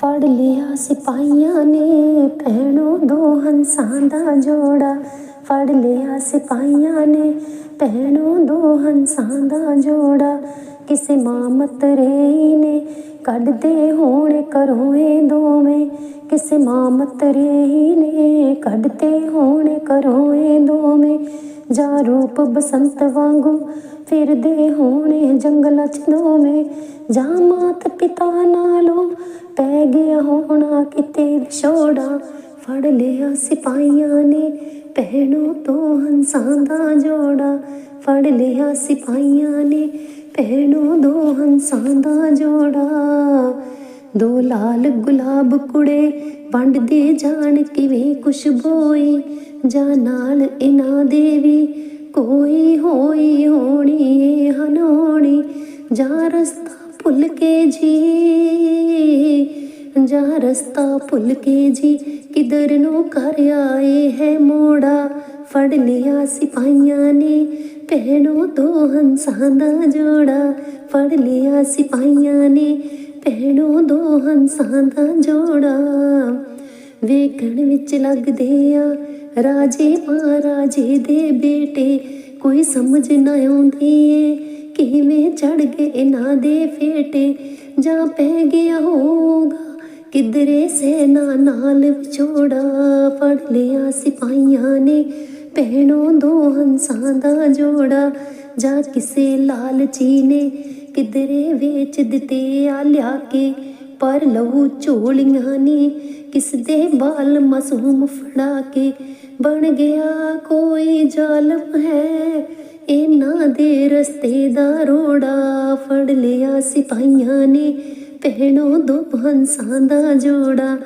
ਫੜ ਲਿਆ ਸਿਪਾਹੀਆਂ ਨੇ, ਭੈਣੋ ਦੋ ਹੰਸਾਂ ਦਾ ਜੋੜਾ। ਫੜ ਲਿਆ ਸਿਪਾਹੀਆਂ ਨੇ, ਭੈਣੋ ਦੋ ਹੰਸਾਂ ਦਾ ਜੋੜਾ। ਕਿਸੇ ਮਾਂ ਮਤਰੇਈ ਨੇ, ਕੱਢਦੇ ਹੋਣ ਘਰੋਂ ਦੋਵੇਂ। ਕਿਸੇ ਮਾਂ ਮਤਰੇਈ ਨੇ, ਕੱਢਦੇ ਹੋਣ ਘਰੋਂ ਦੋਵੇਂ। ਜਾ ਰੂਪ ਬਸੰਤ ਵਾਂਗੂ ਫਿਰਦੇ ਹੋਣੇ ਜੰਗਲਾਂ ਚ ਦੋਵੇਂ। ਜਾ ਮਾਤ ਪਿਤਾ ਨਾਲੋਂ ਪੈ ਗਿਆ ਹੋਣਾ ਕਿਤੇ ਵਿਛੋੜਾ। ਫੜ ਲਿਆ ਸਿਪਾਹੀਆਂ ਨੇ ਪਹਿਣੋ ਤੋਂ ਹੰਸਾਂ ਦਾ ਜੋੜਾ। ਫੜ ਲਿਆ ਸਿਪਾਹੀਆਂ ਨੇ ਭੈਣੋ ਦੋ ਹੰਸਾਂ ਦਾ ਜੋੜਾ। ਦੋ ਲਾਲ ਗੁਲਾਬ ਕੁੜੇ ਵੰਡਦੇ ਜਾਣ ਕਿਵੇਂ ਖੁਸ਼ਬੋਈ। ਜਾਂ ਨਾਲ ਇਨਾ ਦੇਵੀ ਕੋਈ ਹੋਈ ਹੋਣੀ ਏ ਹਨੋਣੀ। ਜਾਂ ਰਸਤਾ ਭੁੱਲ ਕੇ ਜੀ। ਜਾਂ ਰਸਤਾ ਭੁੱਲ ਕੇ ਜੀ, ਕਿਧਰ ਨੂੰ ਕਰ ਆਏ ਹੈ ਮੋੜਾ? ਫੜ ਲਿਆ ਸਿਪਾਹੀਆਂ ਨੇ, ਭੈਣੋ ਦੋ ਹੰਸਾਂ ਦਾ ਜੋੜਾ। ਫੜ ਲਿਆ ਸਿਪਾਹੀਆਂ ਨੇ, ਭੈਣੋ ਦੋ ਹੰਸਾਂ ਦਾ ਜੋੜਾ। ਵੇਖਣ ਵਿੱਚ ਲੱਗਦੇ ਆ ਰਾਜੇ ਮਹਾਰਾਜੇ ਦੇ ਬੇਟੇ। ਕੋਈ ਸਮਝ ਨਾ ਆਉਂਦੀ ਏ, ਕਿਵੇਂ ਚੜ ਗਏ ਇਹਨਾਂ ਦੇ ਫੇਟੇ? ਜਾਂ ਪੈ ਗਿਆ ਹੋਗਾ ਕਿਧਰੇ ਸੈਨਾ ਨਾਲ ਵਿਛੋੜਾ ਫੜ ਲਿਆ ਸਿਪਾਹੀਆਂ ਨੇ। ਭੈਣੋ ਦੋ ਹੰਸਾਂ ਦਾ ਜੋੜਾ ਜਾਂ ਕਿਸੇ ਲਾਲਚੀ ਨੇ। ਕਿਧਰੇ ਵੇਚ ਦਿੱਤੇ ਆ ਲਿਆ ਕੇ, ਪਰ ਲਹੂ ਝੋਲੀਆਂ ਨੇ। ਕਿਸ ਦੇ ਬਾਲ ਮਾਸੂਮ ਫੜਾ ਕੇ, ਬਣ ਗਿਆ ਕੋਈ ਜ਼ਾਲਮ ਹੈ। ਇਹਨਾਂ ਦੇ ਰਸਤੇ ਦਾ ਰੋੜਾ ਫੜ ਲਿਆ ਸਿਪਾਹੀਆਂ ਨੇ। ਭੈਣੋ ਦੋ ਭੰਸਾਂ ਦਾ ਜੋੜਾ।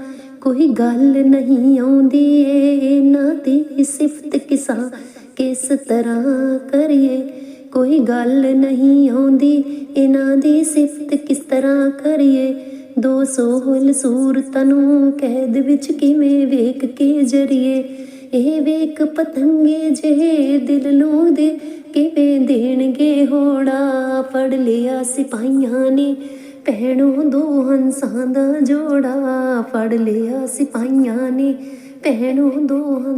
ਕੋਈ ਗੱਲ ਨਹੀਂ ਆਉਂਦੀ ਏ, ਇਹਨਾਂ ਦੀ ਸਿਫਤ ਕਿਸਾ ਕਿਸ ਤਰ੍ਹਾਂ ਕਰੀਏ। ਕੋਈ ਗੱਲ ਨਹੀਂ ਆਉਂਦੀ, ਇਹਨਾਂ ਦੀ ਸਿਫਤ ਕਿਸ ਤਰ੍ਹਾਂ ਕਰੀਏ। ਦੋ ਸੋਹਲ ਸੂਰਤ ਨੂੰ ਕੈਦ ਵਿੱਚ ਕਿਵੇਂ ਵੇਖ ਕੇ ਜਰੀਏ। ਇਹ ਵੇਖ ਪਤੰਗੇ ਜਿਹੇ ਦਿਲ ਨੂੰ ਦੇ ਕਿਵੇਂ ਦੇਣਗੇ ਹੋੜਾ। ਫੜ ਲਿਆ ਸਿਪਾਹੀਆਂ ਨੇ ਭੈਣੋ ਦੋ ਹੰਸਾਂ ਦਾ ਜੋੜਾ ਫੜ ਲਿਆ ਸਿਪਾਹੀਆਂ ਨੇ। ਭੈਣੋ ਦੋ